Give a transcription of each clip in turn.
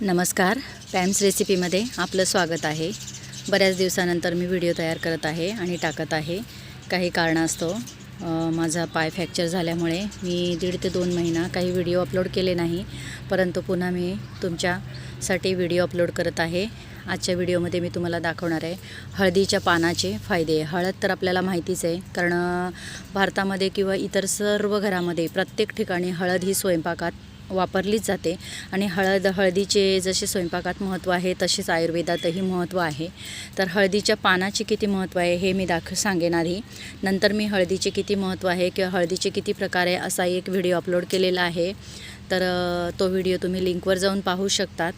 नमस्कार. पॅम्स रेसिपीमध्ये आपलं स्वागत आहे. बऱ्याच दिवसानंतर मी व्हिडिओ तयार करत आहे आणि टाकत आहे. काही कारणास्तव माझा पाय फ्रॅक्चर झाल्यामुळे मी दीड ते दोन महिना काही व्हिडिओ अपलोड केले नाही. परंतु पुन्हा मी तुमच्यासाठी व्हिडिओ अपलोड करत आहे. आजच्या व्हिडिओमध्ये मी तुम्हाला दाखवणार आहे हळदीच्या पानाचे फायदे. हळद तर आपल्याला माहितीच आहे कारण भारतामध्ये किंवा इतर सर्व घरामध्ये प्रत्येक ठिकाणी हळद ही स्वयंपाकात वापरलीच जाते. आणि हळद हळदीचे जसे स्वयंपाकात महत्त्व आहे तसेच आयुर्वेदातही महत्त्व आहे. तर हळदीच्या पानाचे किती महत्त्व आहे हे मी दाख सांगेन आधी. नंतर मी हळदीचे किती महत्त्व आहे किंवा हळदीचे किती प्रकार आहे असा एक व्हिडिओ अपलोड केलेला आहे. तर तो व्हिडिओ तुम्ही लिंकवर जाऊन पाहू शकतात.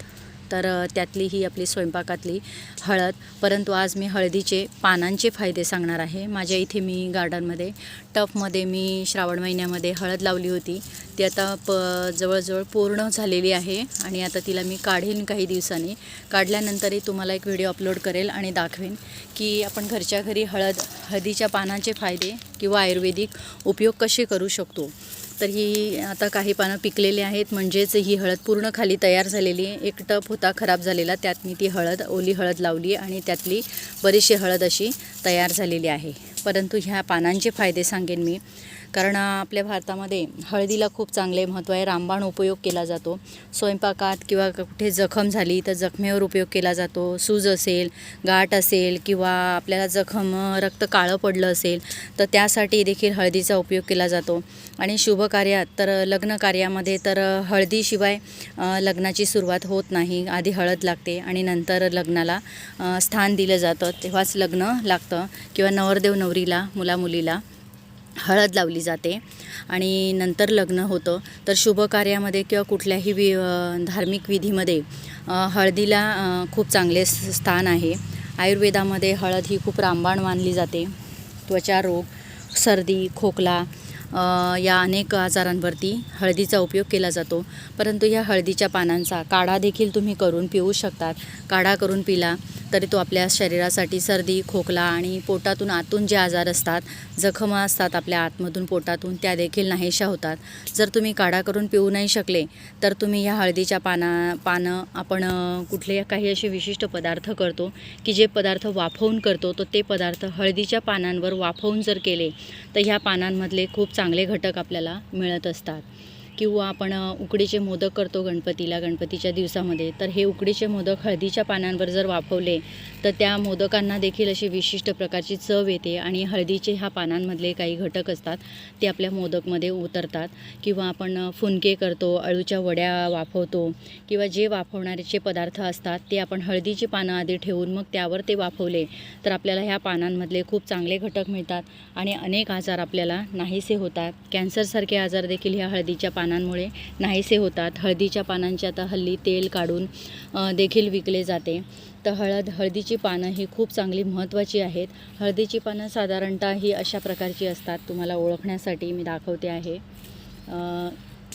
तर त्यातली ही आपली स्वयंपाकातली हळद. परंतु आज मी हळदीचे पानांचे फायदे सांगणार आहे. माझ्या इथे मी गार्डनमध्ये टफमध्ये मी श्रावण महिन्यामध्ये हळद लावली होती. ती आता प जवळजवळ पूर्ण झालेली आहे आणि आता तिला मी काढेन काही दिवसांनी. काढल्यानंतरही तुम्हाला एक व्हिडिओ अपलोड करेल आणि दाखवेन की आपण घरच्या घरी हळद हळदीच्या पानांचे फायदे किंवा आयुर्वेदिक उपयोग कसे करू शकतो. तर ही आता काही पानं पिकलेली आहेत. म्हणजेच ही हळद पूर्ण खाली तयार झालेली आहे एक टप होता खराब झालेला त्यात मी ती हळद ओली हळद लावली आणि त्यातली बरीचशी हळद अशी तयार झालेली आहे. परंतु ह्या पानांचे फायदे सांगेन मी. कारण आपल्या भारतामध्ये हळदीला खूप चांगले महत्त्व आहे. रामबाण उपयोग केला जातो. स्वयंपाकात किंवा कुठे जखम झाली तर जखमेवर उपयोग केला जातो. सूज असेल गाठ असेल किंवा आपल्याला जखम रक्त काळं पडलं असेल तर त्यासाठी देखील हळदीचा उपयोग केला जातो. आणि शुभ कार्यात तर लग्न कार्यामध्ये तर हळदीशिवाय लग्नाची सुरुवात होत नाही. आधी हळद लागते आणि नंतर लग्नाला स्थान दिलं जातं. तेव्हाच लग्न लागतं किंवा नवरदेव नवरीला मुला मुलीला हळद लावली जाते आणि नंतर लग्न होतं. तर शुभ कार्यामध्ये किंवा कुठल्याही वि धार्मिक विधीमध्ये हळदीला खूप चांगले स्थान आहे. आयुर्वेदामध्ये हळद ही खूप रामबाण मानली जाते. त्वचा रोग सर्दी खोकला या अनेक आजारांवरती हळदीचा उपयोग केला जातो. परंतु ह्या हळदीच्या पानांचा काढा देखील तुम्ही करून पिऊ शकतात. काढा करून पिला तरी तो आपल्या शरीरासाठी सर्दी खोकला आणि पोटातून आतून जे आजार असतात जखमा असतात आपल्या आतमधून पोटातून त्या देखील नाहीशा होतात. जर तुम्ही काढा करून पिऊ नाही शकले तर तुम्ही ह्या हळदीच्या पाना पानं आपण कुठले काही असे विशिष्ट पदार्थ करतो की जे पदार्थ वाफवून करतो तर ते पदार्थ हळदीच्या पानांवर वाफवून जर केले तर ह्या पानांमधले खूप चांगले घटक आपल्याला मिळत असतात. किंवा आपण उकडीचे मोदक करतो गणपतीला गणपतीच्या दिवसामध्ये तर हे उकडीचे मोदक हळदीच्या पानांवर जर वाफवले तर त्या मोदकांना देखील अशी विशिष्ट प्रकारची चव येते आणि हळदीचे ह्या पानांमधले काही घटक असतात ते आपल्या मोदकमध्ये उतरतात. किंवा आपण फुनके करतो अळूच्या वड्या वाफवतो किंवा जे वाफवणारेचे पदार्थ असतात ते आपण हळदीची पानं आधी ठेवून मग त्यावर ते वाफवले तर आपल्याला ह्या पानांमधले खूप चांगले घटक मिळतात आणि अनेक आजार आपल्याला नाहीसे होतात. कॅन्सरसारखे आजार देखील ह्या हळदीच्या पानांमुळे नाहीसे होतात. हळदीच्या पानांचे आता हल्ली तेल काढून देखील विकले जाते. तर हळद हळदीची पानं ही खूप चांगली महत्त्वाची आहेत. हळदीची पानं साधारणतः ही अशा प्रकारची असतात. तुम्हाला ओळखण्यासाठी मी दाखवते आहे.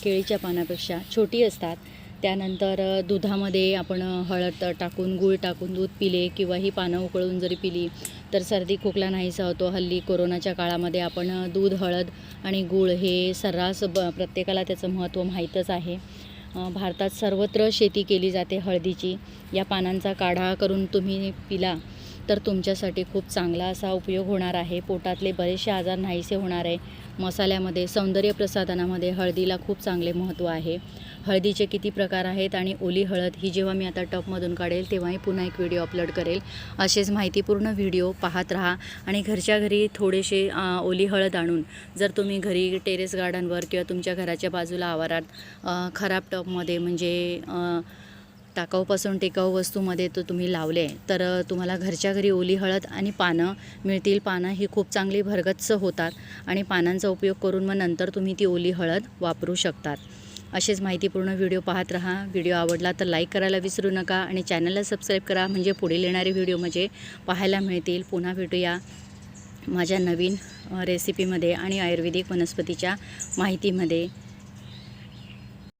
केळीच्या पानापेक्षा छोटी असतात. त्यानंतर दुधामध्ये आपण हळद टाकून गूळ टाकून दूध पिले किंवा ही पानं उकळून जरी पिली तर सर्दी खोकला नाहीसा होतो. हल्ली कोरोनाच्या काळामध्ये आपण दूध हळद आणि गूळ हे सर्रास ब प्रत्येकाला त्याचं महत्त्व माहीतच आहे. भारतात सर्वत्र शेती केली जाते हळदीची. या पानांचा काढा करून तुम्ही पिला तर तुमच्यासाठी खूप चांगला असा उपयोग होणार आहे. पोटातले बरेचसे आजार नाहीसे होणार आहे. मसाल्यामध्ये सौंदर्य प्रसाधनामध्ये हळदीला खूप चांगले महत्त्व आहे. हळदीचे किती प्रकार आहेत आणि ओली हळद ही जेव्हा मी आता टपमधून काढेल तेव्हाही पुन्हा एक व्हिडिओ अपलोड करेल. असेच माहितीपूर्ण व्हिडिओ पाहत राहा आणि घरच्या घरी थोडेसे ओली हळद आणून जर तुम्ही घरी टेरेस गार्डनवर किंवा तुमच्या घराच्या बाजूला आवारात खराब टबमध्ये म्हणजे टाकाऊपासून टिकाऊ वस्तूमध्ये तो तुम्ही लावले तर तुम्हाला घरच्या घरी ओली हळद आणि पानं मिळतील. पानं ही खूप चांगली भरगच्च होतात आणि पानांचा उपयोग करून मग नंतर तुम्ही ती ओली हळद वापरू शकतात. असेच माहितीपूर्ण व्हिडिओ पाहत राहा. व्हिडिओ आवडला तर लाईक करायला विसरू नका आणि चॅनलला सबस्क्राईब करा. म्हणजे पुढील येणारे व्हिडिओ म्हणजे पाहायला मिळतील. पुन्हा भेटूया माझ्या नवीन रेसिपीमध्ये आणि आयुर्वेदिक वनस्पतीच्या माहितीमध्ये.